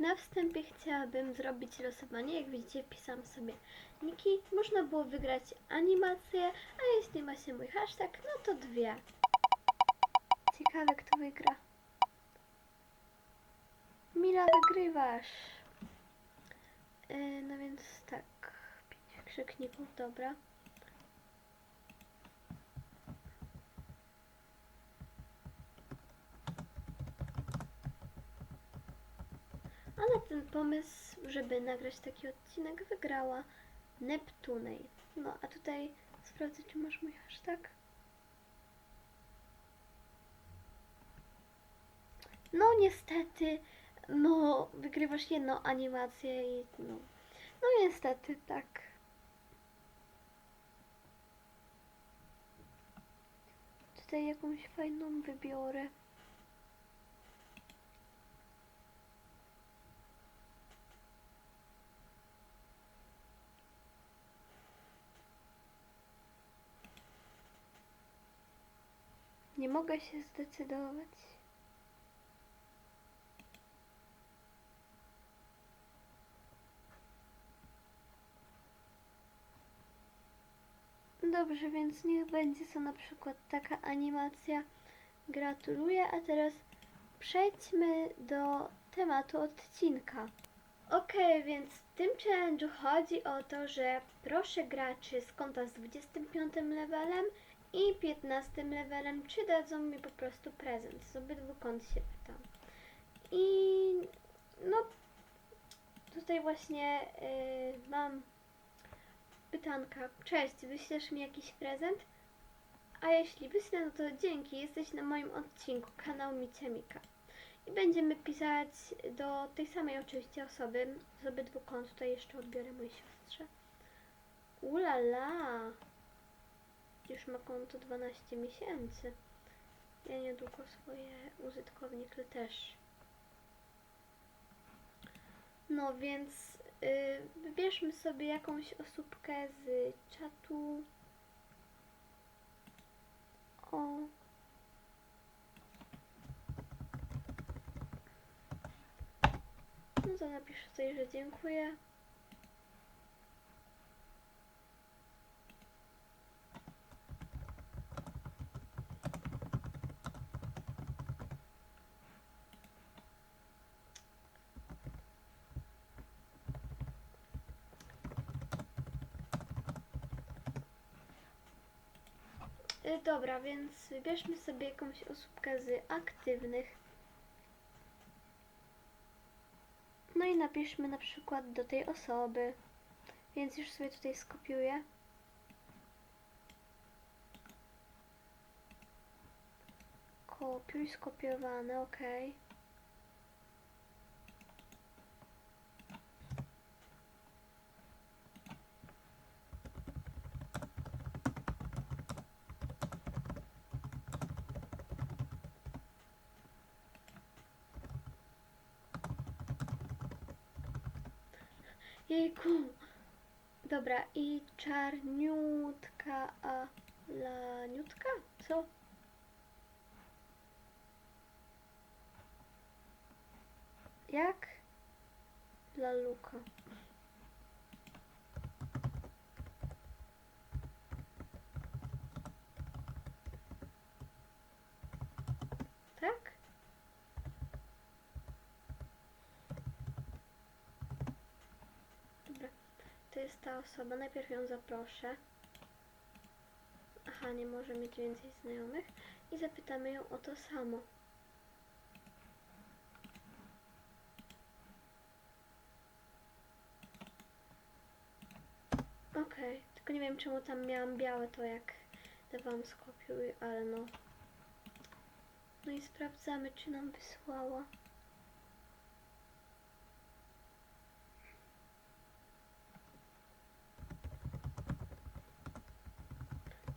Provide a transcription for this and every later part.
na wstępie chciałabym zrobić losowanie. Jak widzicie, wpisałam sobie niki. Można było wygrać animację, a jeśli ma się mój hashtag, no to dwie. Ciekawe, kto wygra. Mila, wygrywasz. Yy, no więc tak, pięć wykrzykników, dobra. A na ten pomysł, żeby nagrać taki odcinek, wygrała Neptunej. No, a tutaj sprawdzę, czy masz mój hashtag. No niestety, no wygrywasz jedną animację i no, no niestety tak. Tutaj jakąś fajną wybiorę. Nie mogę się zdecydować. Dobrze, więc niech będzie to na przykład taka animacja. Gratuluję, a teraz przejdźmy do tematu odcinka. Okej, więc w tym challenge'u chodzi o to, że proszę graczy z konta z 25 levelem i 15 levelem, czy dadzą mi po prostu prezent. Z obydwu kont się pytam. I no, tutaj właśnie y, mam pytanka. Cześć, wyślesz mi jakiś prezent? A jeśli wyślę, no to dzięki, jesteś na moim odcinku, kanał Miciemika. I będziemy pisać do tej samej oczywiście osoby, z obydwu kont, tutaj jeszcze odbiorę mojej siostrze. Ulala! Już ma konto 12 miesięcy. Ja niedługo swoje użytkownicy też. No więc y, wybierzmy sobie jakąś osóbkę z czatu. O. No to napiszę tutaj, że dziękuję. Dobra, więc wybierzmy sobie jakąś osóbkę z aktywnych. No i napiszmy na przykład do tej osoby. Więc już sobie tutaj skopiuję. Kopiuj, skopiowane, ok. Jejku. Dobra, i czarniutka, a laniutka? Co? Jak? Laluka. Tak? Dobra, to ta osoba. Najpierw ją zaproszę. Aha, nie może mieć więcej znajomych. I zapytamy ją o to samo. Okej, tylko nie wiem czemu tam miałam białe to jak dawałam skopiuj, ale no. No i sprawdzamy czy nam wysłała.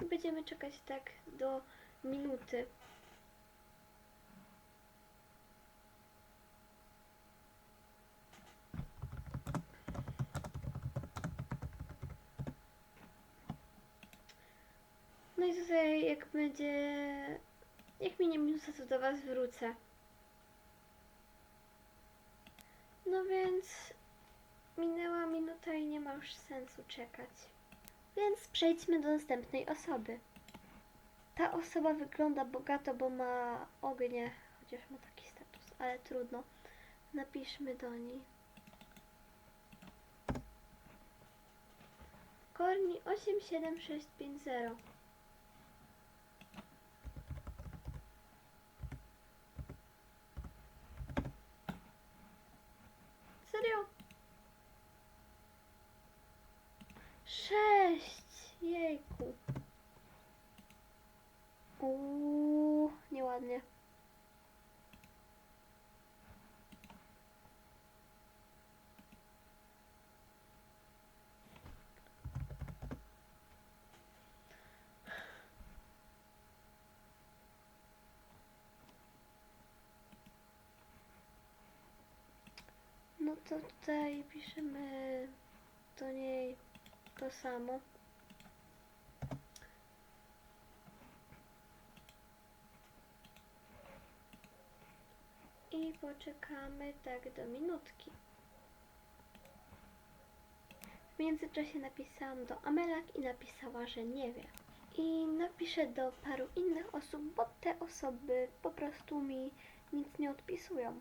I będziemy czekać tak do minuty. No i tutaj jak będzie... Jak minie minuta, to do Was wrócę. No więc minęła minuta i nie ma już sensu czekać. Więc przejdźmy do następnej osoby. Ta osoba wygląda bogato, bo ma ognie, chociaż ma taki status, ale trudno. Napiszmy do niej. Korni 87650. No to tutaj piszemy do niej to samo. I poczekamy tak do minutki. W międzyczasie napisałam do Amelak i napisała, że nie wie. I napiszę do paru innych osób, bo te osoby po prostu mi nic nie odpisują.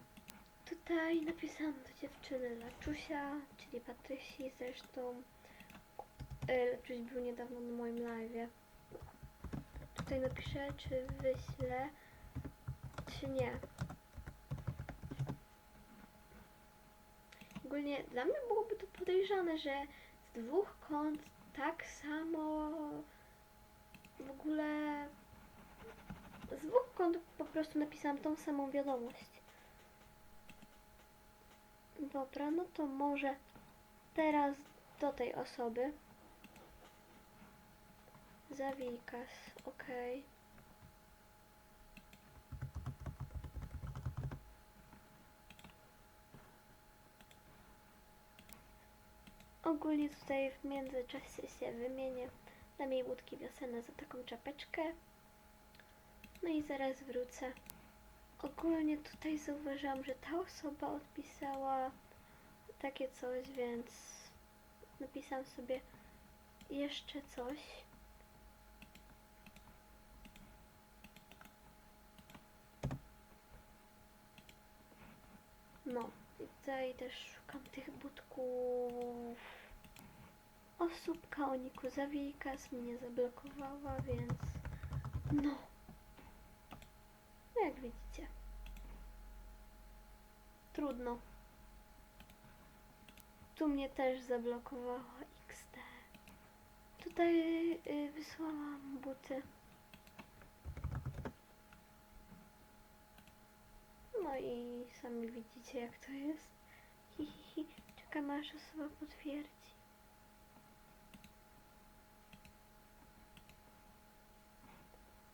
Tutaj napisałam do dziewczyny Laczusia, czyli Patrysi zresztą. y, Laczuś był niedawno na moim live'ie. Tutaj napiszę, czy wyślę, czy nie. Ogólnie dla mnie byłoby to podejrzane, że z dwóch kont tak samo w ogóle z dwóch kont po prostu napisałam tą samą wiadomość. Dobra, no to może teraz do tej osoby. Zawikas, okej. Ogólnie tutaj w międzyczasie się wymienię. Dam jej łódki wiosenne za taką czapeczkę. No i zaraz wrócę. Ogólnie tutaj zauważyłam, że ta osoba odpisała takie coś, więc napisałam sobie jeszcze coś. No, i tutaj też szukam tych budków. Osóbka Oniku Zawijkas mnie zablokowała, więc no. No jak widzicie. Trudno. Tu mnie też zablokowała XD. Tutaj y, wysłałam buty. No i sami widzicie jak to jest. Hi, hi, hi. Czekam aż osoba potwierdzi.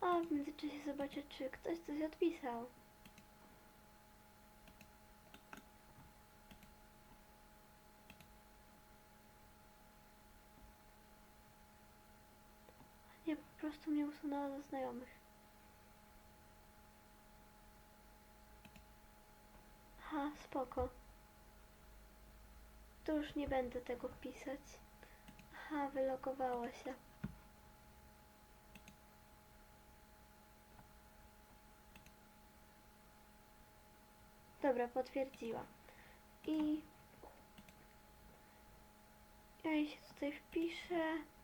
A w międzyczasie zobaczę, czy ktoś coś odpisał. Nie, po prostu mnie usunęła ze znajomych. Aha, spoko. To już nie będę tego pisać. Aha, wylogowała się. Dobra, potwierdziła. I ja jej się tutaj wpiszę.